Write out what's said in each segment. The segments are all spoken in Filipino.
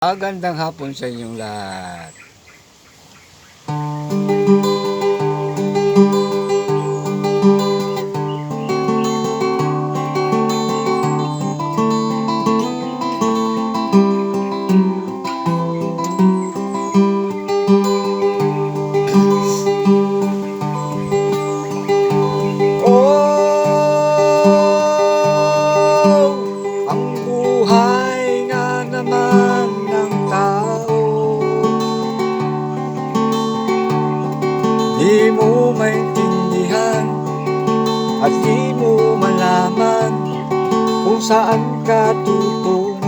Magandang hapon sa inyong lahat. Di mo maintindihan at di mo malaman kung saan ka tutungo.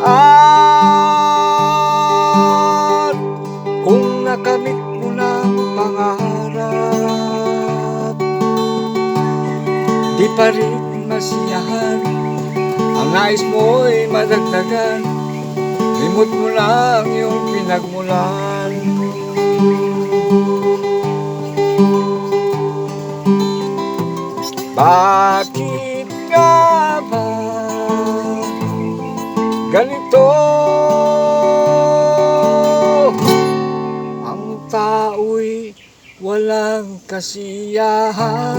At kung nakamit mo ng pangarap Di pa rin masiyahan. Ang nais mo ay madagdagan Limot mo lang yung pinagmulan. Bakit nga ba ganito? Ang tao'y walang kasiyahan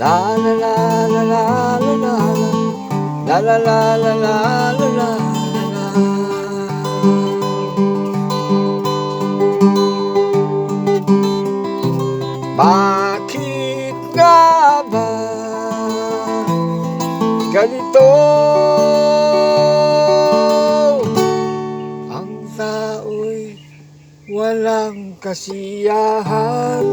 La la la la la la la La la la la la la la la Bakit nga ba ganito Ang tao'y walang kasiyahan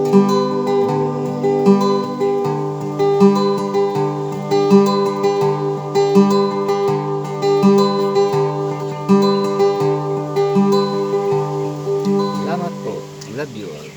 Fabulous